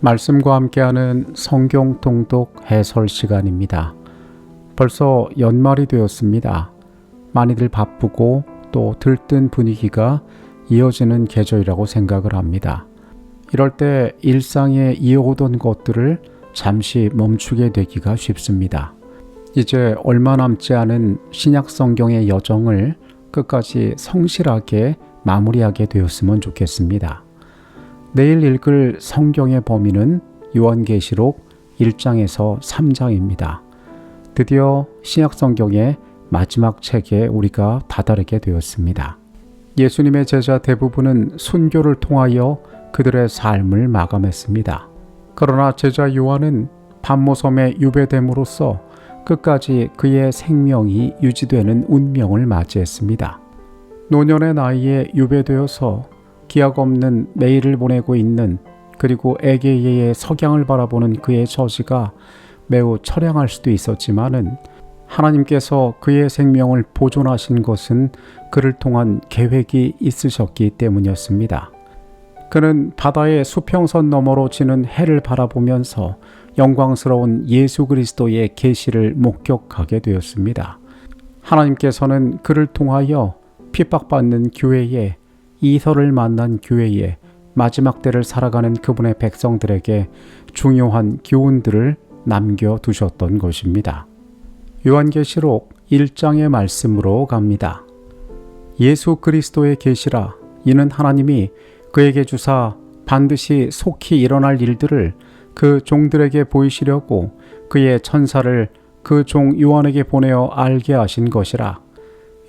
말씀과 함께하는 성경 통독 해설 시간입니다. 벌써 연말이 되었습니다. 많이들 바쁘고 또 들뜬 분위기가 이어지는 계절이라고 생각을 합니다. 이럴 때 일상에 이어오던 것들을 잠시 멈추게 되기가 쉽습니다. 이제 얼마 남지 않은 신약 성경의 여정을 끝까지 성실하게 마무리하게 되었으면 좋겠습니다. 내일 읽을 성경의 범위는 요한계시록 1장에서 3장입니다. 드디어 신약 성경의 마지막 책에 우리가 다다르게 되었습니다. 예수님의 제자 대부분은 순교를 통하여 그들의 삶을 마감했습니다. 그러나 제자 요한은 반모섬에 유배됨으로써 끝까지 그의 생명이 유지되는 운명을 맞이했습니다. 노년의 나이에 유배되어서 기약 없는 매일을 보내고 있는 그리고 에게예의 석양을 바라보는 그의 처지가 매우 처량할 수도 있었지만은 하나님께서 그의 생명을 보존하신 것은 그를 통한 계획이 있으셨기 때문이었습니다. 그는 바다의 수평선 너머로 지는 해를 바라보면서 영광스러운 예수 그리스도의 계시를 목격하게 되었습니다. 하나님께서는 그를 통하여 핍박받는 교회에 이설을 만난 교회에 마지막 때를 살아가는 그분의 백성들에게 중요한 교훈들을 남겨 두셨던 것입니다. 요한계시록 1장의 말씀으로 갑니다. 예수 그리스도의 계시라 이는 하나님이 그에게 주사 반드시 속히 일어날 일들을 그 종들에게 보이시려고 그의 천사를 그 종 요한에게 보내어 알게 하신 것이라.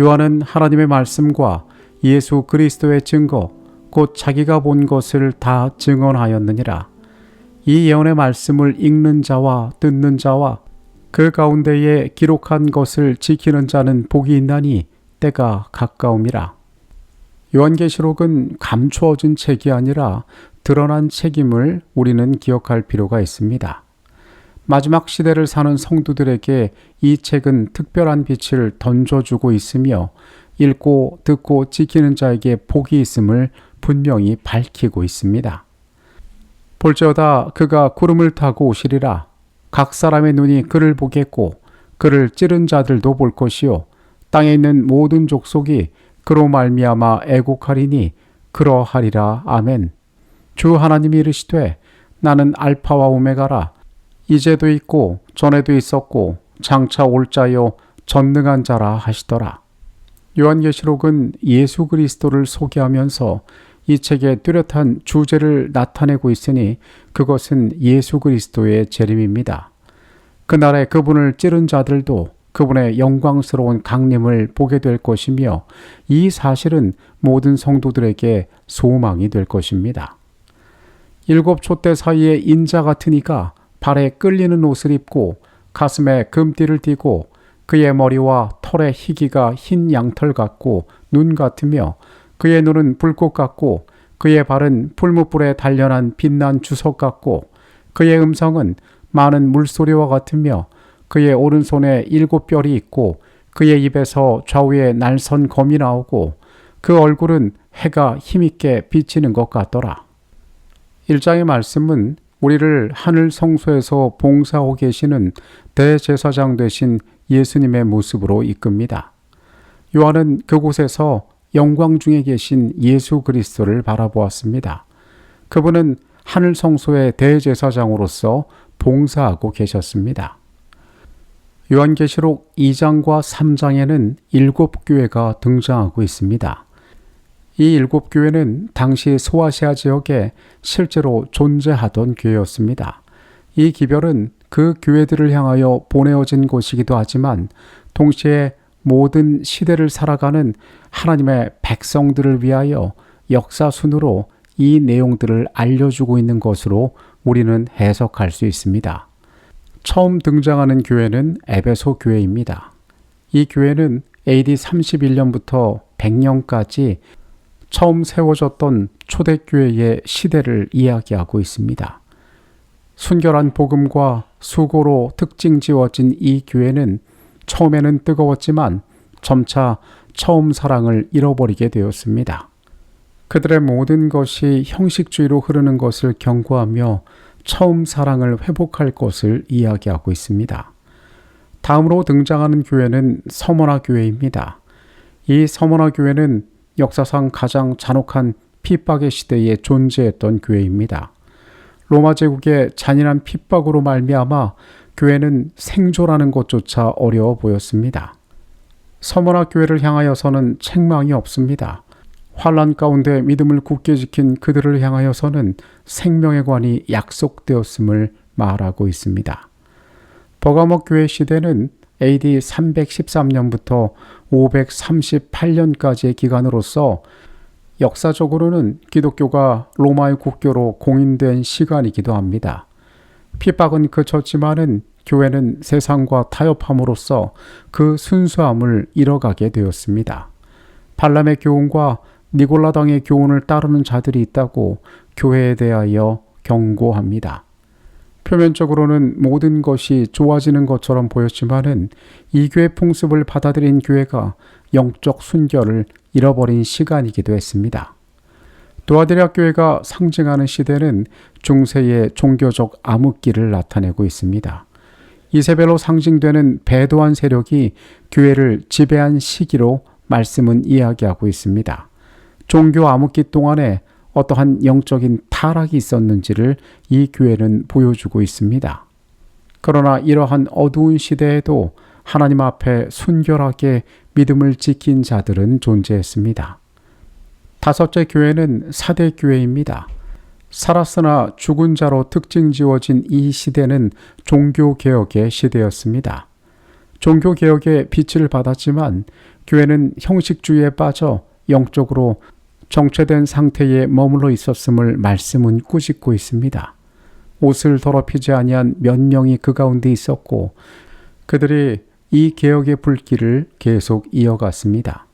요한은 하나님의 말씀과 예수 그리스도의 증거, 곧 자기가 본 것을 다 증언하였느니라. 이 예언의 말씀을 읽는 자와 듣는 자와 그 가운데에 기록한 것을 지키는 자는 복이 있나니 때가 가까움이라. 요한계시록은 감추어진 책이 아니라 드러난 책임을 우리는 기억할 필요가 있습니다. 마지막 시대를 사는 성도들에게 이 책은 특별한 빛을 던져주고 있으며 읽고 듣고 지키는 자에게 복이 있음을 분명히 밝히고 있습니다. 볼지어다 그가 구름을 타고 오시리라 각 사람의 눈이 그를 보겠고 그를 찌른 자들도 볼 것이요 땅에 있는 모든 족속이 그로 말미암아 애곡하리니 그러하리라 아멘. 주 하나님이 이르시되 나는 알파와 오메가라 이제도 있고 전에도 있었고 장차 올 자요 전능한 자라 하시더라. 요한계시록은 예수 그리스도를 소개하면서 이 책에 뚜렷한 주제를 나타내고 있으니 그것은 예수 그리스도의 재림입니다. 그날에 그분을 찌른 자들도 그분의 영광스러운 강림을 보게 될 것이며 이 사실은 모든 성도들에게 소망이 될 것입니다. 일곱 촛대 사이에 인자 이가 발에 끌리는 옷을 입고 가슴에 금띠를 띠고 그의 머리와 털의 희기가 흰 양털 같고 눈 같으며 그의 눈은 불꽃 같고 그의 발은 풀무불에 단련한 빛난 주석 같고 그의 음성은 많은 물소리와 같으며 그의 오른손에 일곱 뼈이 있고 그의 입에서 좌우에 날선 검이 나오고 그 얼굴은 해가 힘있게 비치는 것 같더라. 1장의 말씀은 우리를 하늘 성소에서 봉사하고 계시는 대제사장 되신 예수님의 모습으로 이끕니다. 요한은 그곳에서 영광 중에 계신 예수 그리스도를 바라보았습니다. 그분은 하늘 성소의 대제사장으로서 봉사하고 계셨습니다. 요한계시록 2장과 3장에는 일곱 교회가 등장하고 있습니다. 이 일곱 교회는 당시 소아시아 지역에 실제로 존재하던 교회였습니다. 이 기별은 그 교회들을 향하여 보내어진 곳이기도 하지만 동시에 모든 시대를 살아가는 하나님의 백성들을 위하여 역사순으로 이 내용들을 알려주고 있는 것으로 우리는 해석할 수 있습니다. 처음 등장하는 교회는 에베소 교회입니다. 이 교회는 AD 31년부터 100년까지 처음 세워졌던 초대교회의 시대를 이야기하고 있습니다. 순결한 복음과 수고로 특징 지어진 이 교회는 처음에는 뜨거웠지만 점차 처음 사랑을 잃어버리게 되었습니다. 그들의 모든 것이 형식주의로 흐르는 것을 경고하며 처음 사랑을 회복할 것을 이야기하고 있습니다. 다음으로 등장하는 교회는 서머나 교회입니다. 이 서머나 교회는 역사상 가장 잔혹한 핍박의 시대에 존재했던 교회입니다. 로마 제국의 잔인한 핍박으로 말미암아 교회는 생존하는 것조차 어려워 보였습니다. 서머나 교회를 향하여서는 책망이 없습니다. 환란 가운데 믿음을 굳게 지킨 그들을 향하여서는 생명의 관이 약속되었음을 말하고 있습니다. 버가목 교회 시대는 AD 313년부터 538년까지의 기간으로서 역사적으로는 기독교가 로마의 국교로 공인된 시간이기도 합니다. 핍박은 그쳤지만은 교회는 세상과 타협함으로써 그 순수함을 잃어가게 되었습니다. 발람의 교훈과 니골라당의 교훈을 따르는 자들이 있다고 교회에 대하여 경고합니다. 표면적으로는 모든 것이 좋아지는 것처럼 보였지만은 이 교회 풍습을 받아들인 교회가 영적 순결을 잃어버린 시간이기도 했습니다. 도아드리아 교회가 상징하는 시대는 중세의 종교적 암흑기를 나타내고 있습니다. 이세벨로 상징되는 배도한 세력이 교회를 지배한 시기로 말씀은 이야기하고 있습니다. 종교 암흑기 동안에 어떠한 영적인 타락이 있었는지를 이 교회는 보여주고 있습니다. 그러나 이러한 어두운 시대에도 하나님 앞에 순결하게 믿음을 지킨 자들은 존재했습니다. 다섯째 교회는 사대 교회입니다. 살았으나 죽은 자로 특징 지워진 이 시대는 종교개혁의 시대였습니다. 종교개혁의 빛을 받았지만 교회는 형식주의에 빠져 영적으로 정체된 상태에 머물러 있었음을 말씀은 꾸짖고 있습니다. 옷을 더럽히지 아니한 몇 명이 그 가운데 있었고 그들이 이 개혁의 불길을 계속 이어갔습니다.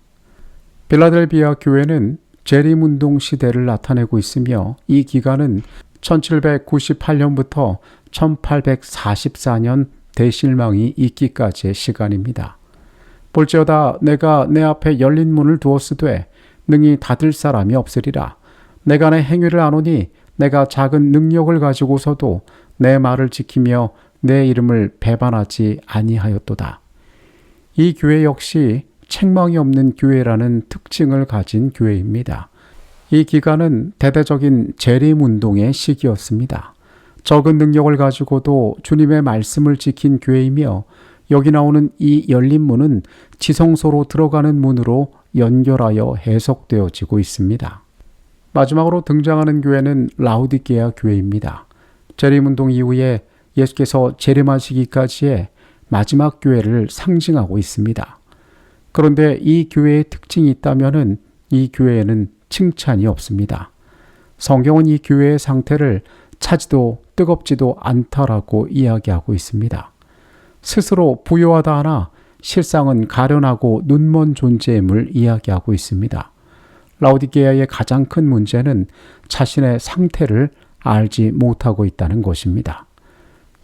빌라델비아 교회는 재림운동 시대를 나타내고 있으며 이 기간은 1798년부터 1844년 대실망이 있기까지의 시간입니다. 볼지어다 내가 내 앞에 열린 문을 두었으되 능히 닫을 사람이 없으리라. 내가 내 행위를 아노니 내가 작은 능력을 가지고서도 내 말을 지키며 내 이름을 배반하지 아니하였도다. 이 교회 역시 책망이 없는 교회라는 특징을 가진 교회입니다. 이 기간은 대대적인 재림 운동의 시기였습니다. 적은 능력을 가지고도 주님의 말씀을 지킨 교회이며 여기 나오는 이 열린 문은 지성소로 들어가는 문으로 연결하여 해석되어지고 있습니다. 마지막으로 등장하는 교회는 라우디게아 교회입니다. 재림운동 이후에 예수께서 재림하시기까지의 마지막 교회를 상징하고 있습니다. 그런데 이 교회의 특징이 있다면 이 교회에는 칭찬이 없습니다. 성경은 이 교회의 상태를 차지도 뜨겁지도 않다라고 이야기하고 있습니다. 스스로 부유하다 하나 실상은 가련하고 눈먼 존재임을 이야기하고 있습니다. 라우디게아의 가장 큰 문제는 자신의 상태를 알지 못하고 있다는 것입니다.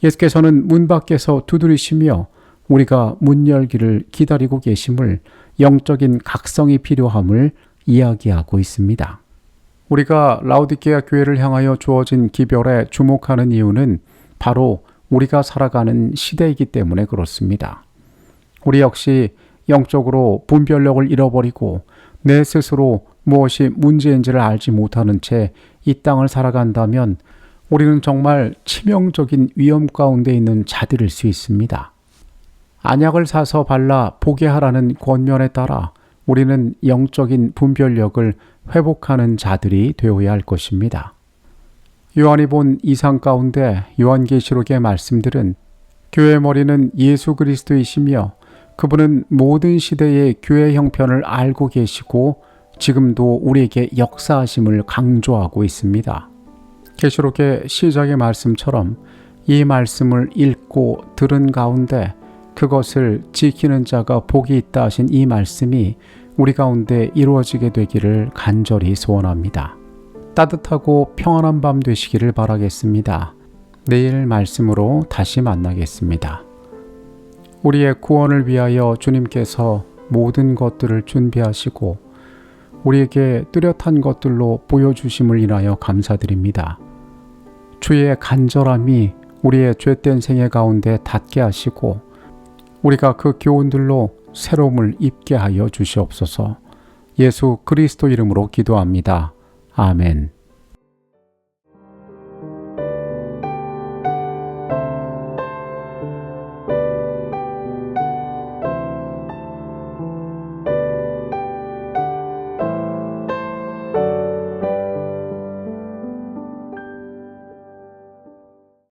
예수께서는 문 밖에서 두드리시며 우리가 문 열기를 기다리고 계심을 영적인 각성이 필요함을 이야기하고 있습니다. 우리가 라우디게아 교회를 향하여 주어진 기별에 주목하는 이유는 바로 우리가 살아가는 시대이기 때문에 그렇습니다. 우리 역시 영적으로 분별력을 잃어버리고 내 스스로 무엇이 문제인지를 알지 못하는 채 이 땅을 살아간다면 우리는 정말 치명적인 위험 가운데 있는 자들일 수 있습니다. 안약을 사서 발라 보게 하라는 권면에 따라 우리는 영적인 분별력을 회복하는 자들이 되어야 할 것입니다. 요한이 본 이상 가운데 요한계시록의 말씀들은 교회 머리는 예수 그리스도이시며 그분은 모든 시대의 교회 형편을 알고 계시고 지금도 우리에게 역사하심을 강조하고 있습니다. 계시록의 시작의 말씀처럼 이 말씀을 읽고 들은 가운데 그것을 지키는 자가 복이 있다 하신 이 말씀이 우리 가운데 이루어지게 되기를 간절히 소원합니다. 따뜻하고 평안한 밤 되시기를 바라겠습니다. 내일 말씀으로 다시 만나겠습니다. 우리의 구원을 위하여 주님께서 모든 것들을 준비하시고 우리에게 뚜렷한 것들로 보여주심을 인하여 감사드립니다. 주의 간절함이 우리의 죄된 생애 가운데 닿게 하시고 우리가 그 교훈들로 새로움을 입게 하여 주시옵소서. 예수 그리스도 이름으로 기도합니다. 아멘.